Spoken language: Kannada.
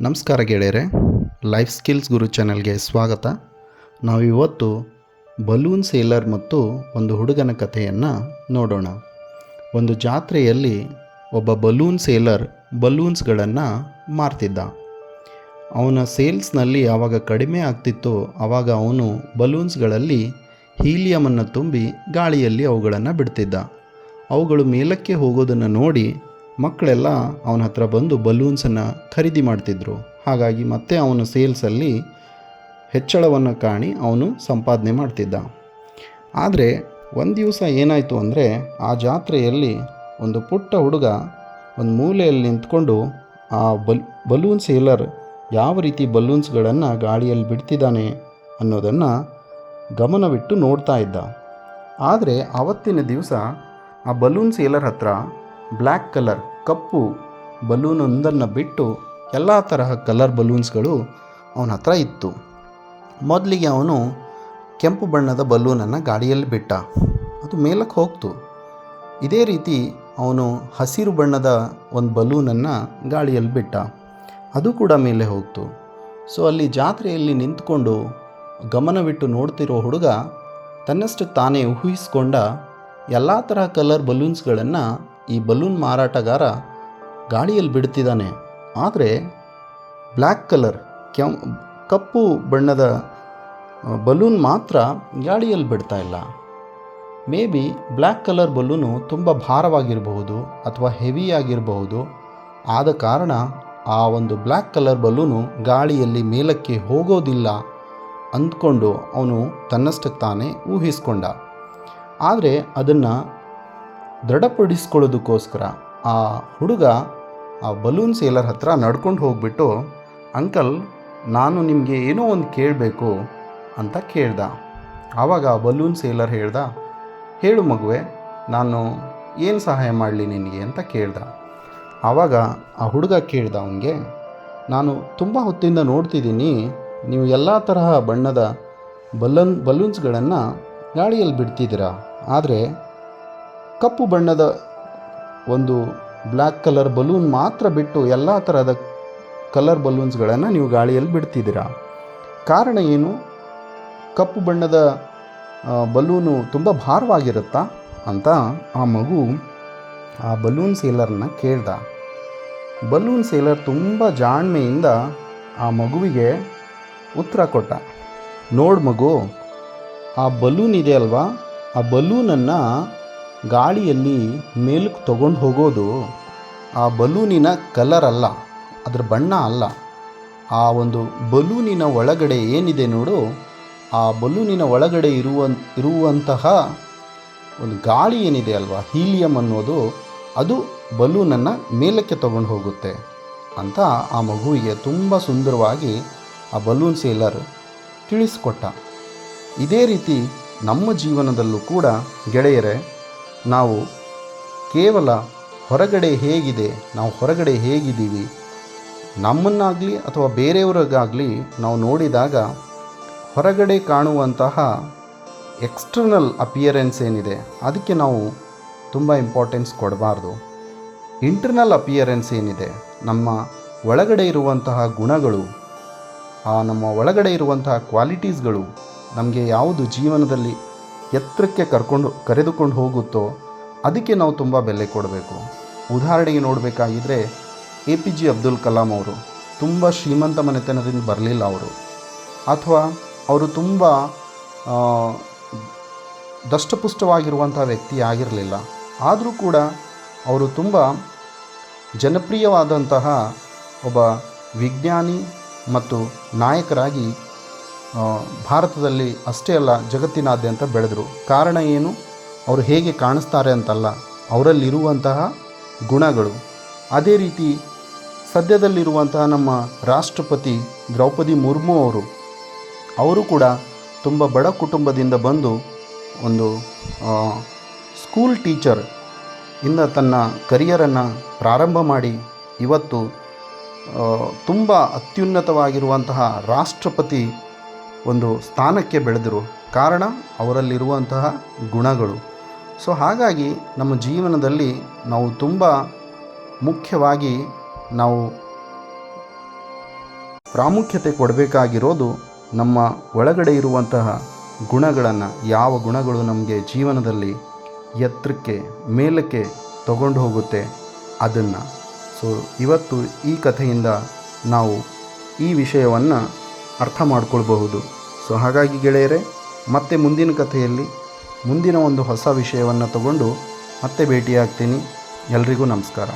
ನಮಸ್ಕಾರ ಗೆಳೆಯರೆ ಲೈಫ್ ಸ್ಕಿಲ್ಸ್ ಗುರು ಚಾನೆಲ್ಗೆ ಸ್ವಾಗತ. ನಾವು ಇವತ್ತು ಬಲೂನ್ ಸೇಲರ್ ಮತ್ತು ಒಂದು ಹುಡುಗನ ಕಥೆಯನ್ನು ನೋಡೋಣ. ಒಂದು ಜಾತ್ರೆಯಲ್ಲಿ ಒಬ್ಬ ಬಲೂನ್ ಸೇಲರ್ ಬಲೂನ್ಸ್ಗಳನ್ನು ಮಾರ್ತಿದ್ದ. ಅವನ ಸೇಲ್ಸ್ನಲ್ಲಿ ಯಾವಾಗ ಕಡಿಮೆ ಆಗ್ತಿತ್ತೋ, ಆವಾಗ ಅವನು ಬಲೂನ್ಸ್ಗಳಲ್ಲಿ ಹೀಲಿಯಮನ್ನು ತುಂಬಿ ಗಾಳಿಯಲ್ಲಿ ಅವುಗಳನ್ನು ಬಿಡ್ತಿದ್ದ. ಅವುಗಳು ಮೇಲಕ್ಕೆ ಹೋಗೋದನ್ನು ನೋಡಿ ಮಕ್ಕಳೆಲ್ಲ ಅವನ ಹತ್ರ ಬಂದು ಬಲೂನ್ಸನ್ನು ಖರೀದಿ ಮಾಡ್ತಿದ್ರು. ಹಾಗಾಗಿ ಮತ್ತೆ ಅವನ ಸೇಲ್ಸಲ್ಲಿ ಹೆಚ್ಚಳವನ್ನು ಕಾಣಿ ಅವನು ಸಂಪಾದನೆ ಮಾಡ್ತಿದ್ದ. ಆದರೆ ಒಂದು ದಿವಸ ಏನಾಯಿತು ಅಂದರೆ ಆ ಜಾತ್ರೆಯಲ್ಲಿ ಒಂದು ಪುಟ್ಟ ಹುಡುಗ ಒಂದು ಮೂಲೆಯಲ್ಲಿ ನಿಂತ್ಕೊಂಡು ಆ ಬಲ್ ಬಲೂನ್ ಸೇಲರ್ ಯಾವ ರೀತಿ ಬಲೂನ್ಸ್ಗಳನ್ನು ಗಾಳಿಯಲ್ಲಿ ಬಿಡ್ತಿದ್ದಾನೆ ಅನ್ನೋದನ್ನು ಗಮನವಿಟ್ಟು ನೋಡ್ತಾ ಇದ್ದ. ಆದರೆ ಆವತ್ತಿನ ದಿವಸ ಆ ಬಲೂನ್ ಸೇಲರ್ ಹತ್ರ ಬ್ಲ್ಯಾಕ್ ಕಲರ್ ಕಪ್ಪು ಬಲೂನ್ ಒಂದನ್ನು ಬಿಟ್ಟು ಎಲ್ಲ ತರಹ ಕಲರ್ ಬಲೂನ್ಸ್ಗಳು ಅವನ ಹತ್ರ ಇತ್ತು. ಮೊದಲಿಗೆ ಅವನು ಕೆಂಪು ಬಣ್ಣದ ಬಲೂನನ್ನು ಗಾಡಿಯಲ್ಲಿ ಬಿಟ್ಟ. ಅದು ಮೇಲಕ್ಕೆ ಹೋಗ್ತು. ಇದೇ ರೀತಿ ಅವನು ಹಸಿರು ಬಣ್ಣದ ಒಂದು ಬಲೂನನ್ನು ಗಾಳಿಯಲ್ಲಿ ಬಿಟ್ಟ. ಅದು ಕೂಡ ಮೇಲೆ ಹೋಗ್ತು. ಸೊ ಅಲ್ಲಿ ಜಾತ್ರೆಯಲ್ಲಿ ನಿಂತ್ಕೊಂಡು ಗಮನವಿಟ್ಟು ನೋಡ್ತಿರೋ ಹುಡುಗ ತನ್ನಷ್ಟು ತಾನೇ ಊಹಿಸ್ಕೊಂಡ ಎಲ್ಲ ತರಹ ಕಲರ್ ಬಲೂನ್ಸ್ಗಳನ್ನು ಈ ಬಲೂನ್ ಮಾರಾಟಗಾರ ಗಾಳಿಯಲ್ಲಿ ಬಿಡ್ತಿದ್ದಾನೆ ಆದರೆ ಬ್ಲ್ಯಾಕ್ ಕಲರ್, ಕೆಂ, ಕಪ್ಪು ಬಣ್ಣದ ಬಲೂನ್ ಮಾತ್ರ ಗಾಳಿಯಲ್ಲಿ ಬಿಡ್ತಾ ಇಲ್ಲ. Maybe black colour balloon ತುಂಬ ಭಾರವಾಗಿರಬಹುದು ಅಥವಾ ಹೆವಿ ಆಗಿರಬಹುದು ಆದ ಕಾರಣ ಆ ಒಂದು ಬ್ಲ್ಯಾಕ್ ಕಲರ್ ಬಲೂನು ಗಾಳಿಯಲ್ಲಿ ಮೇಲಕ್ಕೆ ಹೋಗೋದಿಲ್ಲ ಅಂದ್ಕೊಂಡು ಅವನು ತನ್ನಷ್ಟಕ್ಕೆ ತಾನೇ ಊಹಿಸ್ಕೊಂಡ. ಆದರೆ ಅದನ್ನು ದೃಢಪಡಿಸ್ಕೊಳ್ಳೋದಕ್ಕೋಸ್ಕರ ಆ ಹುಡುಗ ಆ ಬಲೂನ್ ಸೇಲರ್ ಹತ್ರ ನಡ್ಕೊಂಡು ಹೋಗ್ಬಿಟ್ಟು, ಅಂಕಲ್, ನಾನು ನಿಮಗೆ ಏನೋ ಒಂದು ಕೇಳಬೇಕು ಅಂತ ಕೇಳ್ದ. ಆವಾಗ ಆ ಬಲೂನ್ ಸೇಲರ್ ಹೇಳ್ದ, ಹೇಳು ಮಗುವೆ, ನಾನು ಏನು ಸಹಾಯ ಮಾಡಲಿ ನಿನಗೆ? ಅಂತ ಕೇಳ್ದ. ಆವಾಗ ಆ ಹುಡುಗ ಕೇಳ್ದ ಅವನಿಗೆ, ನಾನು ತುಂಬ ಹೊತ್ತಿಂದ ನೋಡ್ತಿದ್ದೀನಿ, ನೀವು ಎಲ್ಲ ತರಹ ಬಣ್ಣದ ಬಲೂನ್ ಬಲೂನ್ಸ್ಗಳನ್ನು ಗಾಳಿಯಲ್ಲಿ ಬಿಡ್ತಿದ್ದೀರಾ. ಆದರೆ ಕಪ್ಪು ಬಣ್ಣದ ಒಂದು ಬ್ಲ್ಯಾಕ್ ಕಲರ್ ಬಲೂನ್ ಮಾತ್ರ ಬಿಟ್ಟು ಎಲ್ಲ ಥರದ ಕಲರ್ ಬಲೂನ್ಸ್ಗಳನ್ನು ನೀವು ಗಾಳಿಯಲ್ಲಿ ಬಿಡ್ತಿದ್ದೀರಾ? ಕಾರಣ ಏನು? ಕಪ್ಪು ಬಣ್ಣದ ಬಲೂನು ತುಂಬ ಭಾರವಾಗಿರುತ್ತಾ? ಅಂತ ಆ ಮಗು ಆ ಬಲೂನ್ ಸೇಲರ್ನ ಕೇಳ್ದ. ಬಲೂನ್ ಸೇಲರ್ ತುಂಬ ಜಾಣ್ಮೆಯಿಂದ ಆ ಮಗುವಿಗೆ ಉತ್ತರ ಕೊಟ್ಟ. ನೋಡು ಮಗು, ಆ ಬಲೂನ್ ಇದೆ ಅಲ್ವಾ? ಆ ಬಲೂನನ್ನು ಗಾಳಿಯಲ್ಲಿ ಮೇಲಕ್ಕೆ ತಗೊಂಡು ಹೋಗೋದು ಆ ಬಲೂನಿನ ಕಲರ್ ಅಲ್ಲ, ಅದರ ಬಣ್ಣ ಅಲ್ಲ. ಆ ಒಂದು ಬಲೂನಿನ ಒಳಗಡೆ ಏನಿದೆ ನೋಡು, ಆ ಬಲೂನಿನ ಒಳಗಡೆ ಇರುವ, ಇರುವಂತಹ ಒಂದು ಗಾಳಿ ಏನಿದೆ ಅಲ್ವಾ, ಹೀಲಿಯಂ ಅನ್ನೋದು, ಅದು ಬಲೂನನ್ನು ಮೇಲಕ್ಕೆ ತಗೊಂಡು ಹೋಗುತ್ತೆ ಅಂತ ಆ ಮಗುವಿಗೆ ತುಂಬ ಸುಂದರವಾಗಿ ಆ ಬಲೂನ್ ಸೇಲರ್ ತಿಳಿಸ್ಕೊಟ್ಟ. ಇದೇ ರೀತಿ ನಮ್ಮ ಜೀವನದಲ್ಲೂ ಕೂಡ ಗೆಳೆಯರೆ ನಾವು ಕೇವಲ ಹೊರಗಡೆ ಹೇಗಿದೆ, ನಾವು ಹೊರಗಡೆ ಹೇಗಿದ್ದೀವಿ? ನಮ್ಮನ್ನಾಗಲಿ ಅಥವಾ ಬೇರೆಯವರಿಗಾಗಲಿ ನಾವು ನೋಡಿದಾಗ ಹೊರಗಡೆ ಕಾಣುವಂತಹ ಎಕ್ಸ್ಟರ್ನಲ್ ಅಪಿಯರೆನ್ಸ್ ಏನಿದೆ, ಅದಕ್ಕೆ ನಾವು ತುಂಬ ಇಂಪಾರ್ಟೆನ್ಸ್ ಕೊಡಬಾರ್ದು. ಇಂಟರ್ನಲ್ ಅಪಿಯರೆನ್ಸ್ ಏನಿದೆ, ನಮ್ಮ ಒಳಗಡೆ ಇರುವಂತಹ ಗುಣಗಳು, ಆ ನಮ್ಮ ಒಳಗಡೆ ಇರುವಂತಹ ಕ್ವಾಲಿಟೀಸ್ಗಳು ನಮಗೆ ಯಾವುದು ಜೀವನದಲ್ಲಿ ಎತ್ತರಕ್ಕೆ ಕರ್ಕೊಂಡು ಕರೆದುಕೊಂಡು ಹೋಗುತ್ತೋ ಅದಕ್ಕೆ ನಾವು ತುಂಬ ಬೆಲೆ ಕೊಡಬೇಕು. ಉದಾಹರಣೆಗೆ ನೋಡಬೇಕಾಗಿದ್ದರೆ A P J Abdul Kalam ಅವರು ತುಂಬ ಶ್ರೀಮಂತ ಮನೆತನದಿಂದ ಬರಲಿಲ್ಲ ಅವರು. ಅಥವಾ ಅವರು ತುಂಬ ದಷ್ಟಪುಷ್ಟವಾಗಿರುವಂಥ ವ್ಯಕ್ತಿ ಆಗಿರಲಿಲ್ಲ. ಆದರೂ ಕೂಡ ಅವರು ತುಂಬ ಜನಪ್ರಿಯವಾದಂತಹ ಒಬ್ಬ ವಿಜ್ಞಾನಿ ಮತ್ತು ನಾಯಕರಾಗಿ ಭಾರತದಲ್ಲಿ ಅಷ್ಟೇ ಅಲ್ಲ, ಜಗತ್ತಿನಾದ್ಯಂತ ಬೆಳೆದರು. ಕಾರಣ ಏನು? ಅವರು ಹೇಗೆ ಕಾಣಿಸ್ತಾರೆ ಅಂತಲ್ಲ, ಅವರಲ್ಲಿರುವಂತಹ ಗುಣಗಳು. ಅದೇ ರೀತಿ ಸದ್ಯದಲ್ಲಿರುವಂತಹ ನಮ್ಮ ರಾಷ್ಟ್ರಪತಿ ದ್ರೌಪದಿ ಮುರ್ಮು ಅವರು ಅವರು ಕೂಡ ತುಂಬ ಬಡ ಕುಟುಂಬದಿಂದ ಬಂದು ಒಂದು ಸ್ಕೂಲ್ ಟೀಚರ್ ಇಂದ ತನ್ನ ಕರಿಯರನ್ನು ಪ್ರಾರಂಭ ಮಾಡಿ, ಇವತ್ತು ತುಂಬ ಅತ್ಯುನ್ನತವಾಗಿರುವಂತಹ ರಾಷ್ಟ್ರಪತಿ ಒಂದು ಸ್ಥಾನಕ್ಕೆ ಬೆಳೆದರು. ಕಾರಣ ಅವರಲ್ಲಿರುವಂತಹ ಗುಣಗಳು. ಸೊ, ಹಾಗಾಗಿ ನಮ್ಮ ಜೀವನದಲ್ಲಿ ನಾವು ತುಂಬ ಮುಖ್ಯವಾಗಿ ನಾವು ಪ್ರಾಮುಖ್ಯತೆ ಕೊಡಬೇಕಾಗಿರೋದು ನಮ್ಮ ಒಳಗಡೆ ಇರುವಂತಹ ಗುಣಗಳನ್ನು, ಯಾವ ಗುಣಗಳು ನಮಗೆ ಜೀವನದಲ್ಲಿ ಎತ್ತರಕ್ಕೆ, ಮೇಲಕ್ಕೆ ತಗೊಂಡು ಹೋಗುತ್ತೆ ಅದನ್ನು. ಸೊ, ಇವತ್ತು ಈ ಕಥೆಯಿಂದ ನಾವು ಈ ವಿಷಯವನ್ನು ಅರ್ಥ ಮಾಡ್ಕೊಳ್ಬಹುದು. ಸೊ ಹಾಗಾಗಿ ಗೆಳೆಯರೆ, ಮತ್ತೆ ಮುಂದಿನ ಕಥೆಯಲ್ಲಿ ಮುಂದಿನ ಒಂದು ಹೊಸ ವಿಷಯವನ್ನು ತಗೊಂಡು ಮತ್ತೆ ಭೇಟಿಯಾಗ್ತೀನಿ. ಎಲ್ರಿಗೂ ನಮಸ್ಕಾರ.